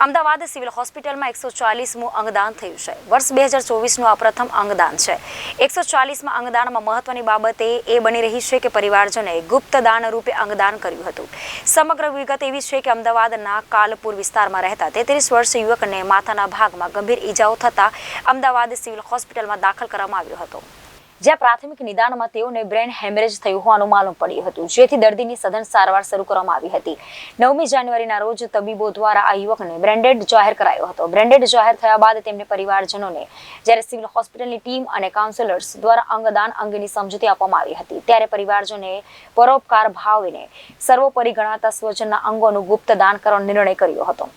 Ahmedabad civil હોસ્પિટલમાં એકસો ચાલીસમું અંગદાન થયું છે. વર્ષ બે હજાર ચોવીસનું આ પ્રથમ અંગદાન છે. એકસો ચાલીસમાં અંગદાનમાં મહત્વની બાબત એ બની રહી છે કે પરિવારજને ગુપ્ત દાન રૂપે અંગદાન કર્યું હતું. સમગ્ર વિગત એવી છે કે અમદાવાદના કાલપુર વિસ્તારમાં રહેતા તેત્રીસ વર્ષ યુવકને માથાના ભાગમાં ગંભીર ઈજાઓ થતાં અમદાવાદ સિવિલ હોસ્પિટલમાં દાખલ કરવામાં આવ્યો હતો. જ્યાં પ્રાથમિક નિદાનમાં તેઓને બ્રેન હેમરેજ થયું હોવાનું માલુમ પડ્યું હતું. જેથી દર્દીની સઘન સારવાર શરૂ કરવામાં આવી હતી. નવમી જાન્યુઆરીના રોજ તબીબો દ્વારા આ યુવકને બ્રેન્ડેડ જાહેર કરાયો હતો. બ્રેન્ડેડ જાહેર થયા બાદ તેમને પરિવારજનોને જ્યારે સિવિલ હોસ્પિટલની ટીમ અને કાઉન્સિલર્સ દ્વારા અંગદાન અંગેની સમજૂતી આપવામાં આવી હતી, ત્યારે પરિવારજનોએ પરોપકાર ભાવીને સર્વોપરી ગણાતા સ્વજનના અંગોનું ગુપ્ત દાન કરવાનો નિર્ણય કર્યો હતો.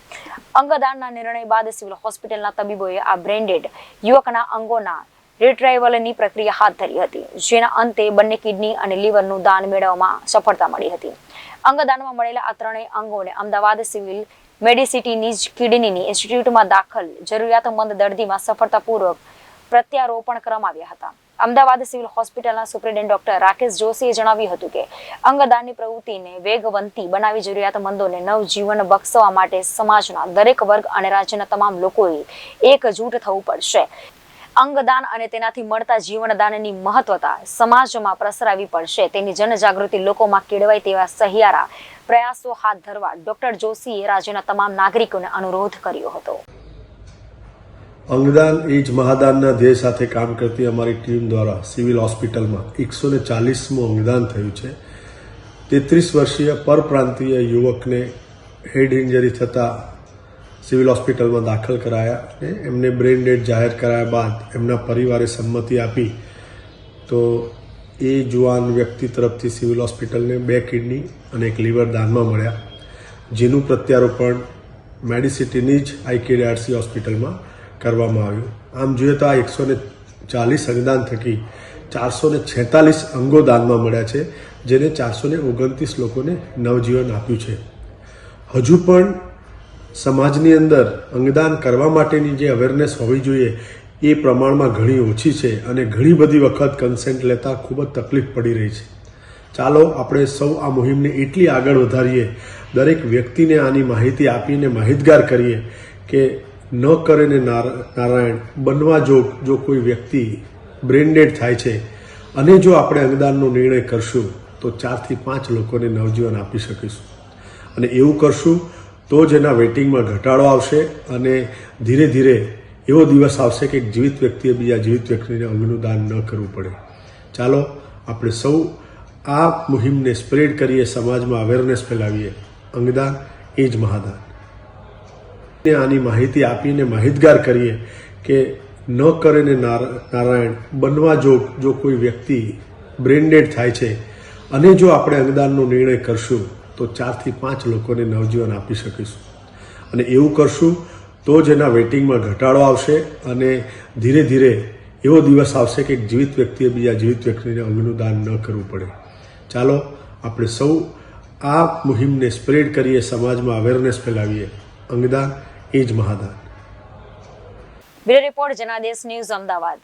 અંગદાનના નિર્ણય બાદ સિવિલ હોસ્પિટલના તબીબોએ આ બ્રેન્ડેડ યુવકના અંગોના રિટ્રાઇવલની પ્રક્રિયા હાથ ધરી હતી, જેના અંતે બંને કિડની અને લીવરનું દાન મેળવવામાં સફળતા મળી હતી. અંગદાનમાં મળેલા આ ત્રણેય અંગોને અમદાવાદ સિવિલ મેડિસિટીની જ કિડનીની ઇન્સ્ટિટ્યૂટમાં દાખલ જરૂરિયાતમંદ દર્દીમાં સફળતાપૂર્વક પ્રત્યારોપણ કરવામાં હતા. અમદાવાદ સિવિલ હોસ્પિટલના સુપ્રિન્ટેન્ડન્ટ ડોક્ટર રાકેશ જોશીએ જણાવ્યું હતું કે, અંગદાનની પ્રવૃત્તિને વેગવંતી બનાવી જરૂરિયાતમંદોને નવજીવન બક્ષવા માટે સમાજના દરેક વર્ગ અને રાજ્યના તમામ લોકોએ એકજૂટ થવું પડશે. અંગદાન અને તેનાથી મળતા જીવનદાનની મહત્વતા સમાજમાં પ્રસરાવી પડશે. તેની જનજાગૃતિ લોકોમાં કેળવાય તેવા સહિયારા પ્રયાસો હાથ ધરવા ડોક્ટર જોશીએ રાજ્યના તમામ નાગરિકોને અનુરોધ કર્યો હતો. અંગદાન એ જ મહાદાનના ધ્યેય સાથે કામ કરતી અમારી ટીમ દ્વારા સિવિલ હોસ્પિટલમાં એકસો ને ચાલીસમું અંગદાન થયું છે. તેત્રીસ વર્ષીય પરપ્રાંતીય યુવકને હેડ ઇન્જરી થતાં સિવિલ હોસ્પિટલમાં દાખલ કરાયા અને એમને બ્રેન ડેડ જાહેર કરાયા બાદ એમના પરિવારે સંમતિ આપી. તો એ જુવાન વ્યક્તિ તરફથી સિવિલ હોસ્પિટલને બે કિડની અને એક લીવર દાનમાં મળ્યા. જેનું પ્રત્યારોપણ મેડિસિટીની જ આઈકેડીઆરસી હોસ્પિટલમાં કરવામાં આવ્યું. આમ જોઈએ તો આ એકસો ને ચાલીસ અંગદાન થકી ચારસો ને છેતાલીસ અંગો દાનમાં મળ્યા છે, જેને ચારસો ને ઓગણત્રીસ લોકોને નવજીવન આપ્યું છે. હજુ પણ સમાજની અંદર અંગદાન કરવા માટેની જે અવેરનેસ હોવી જોઈએ, એ પ્રમાણમાં ઘણી ઓછી છે અને ઘણી બધી વખત કન્સેન્ટ લેતા ખૂબ જ તકલીફ પડી રહી છે. ચાલો આપણે સૌ આ મુહિમને એટલી આગળ વધારીએ, દરેક વ્યક્તિને આની માહિતી આપીને માહિતગાર કરીએ કે ન કરે ને નાર- નારાયણ, બનવા જોગ જો કોઈ વ્યક્તિ બ્રેન્ડેડ થાય છે, અને જો આપણે અંગદાનનો નિર્ણય કરશું, તો ચારથી પાંચ લોકોને નવજીવન આપી શકીશું. અને એવું કરશું તો જ એના વેઇટિંગમાં ઘટાડો આવશે અને ધીરે ધીરે એવો દિવસ આવશે કે જીવિત વ્યક્તિએ બીજા જીવિત વ્યક્તિને અંગનું દાન ન કરવું પડે. ચાલો આપણે સૌ આ મુહિમને સ્પ્રેડ કરીએ, સમાજમાં અવેરનેસ ફેલાવીએ. અંગદાન એ જ મહાદાન. આની માહિતી આપીને માહિતગાર કરીએ કે ન કરે ને નાર- નારાયણ બનવા જોગ જો કોઈ વ્યક્તિ બ્રેન્ડેડ થાય છે, અને જો આપણે અંગદાનનો નિર્ણય કરશું તો ચારથી પાંચ લોકોને નવજીવન આપી શકીશું. અને એવું કરશું તો જ એના વેઇટિંગમાં ઘટાડો આવશે અને ધીરે ધીરે એવો દિવસ આવશે કે જીવિત વ્યક્તિએ બીજા જીવિત વ્યક્તિને અંગનું દાન ન કરવું પડે. ચાલો, આપણે સૌ આ મુહિમને સ્પ્રેડ કરીએ, સમાજમાં અવેરનેસ ફેલાવીએ. અંગદાન એ જ મહાદાન. Report, Janadesh news, Ahmedabad.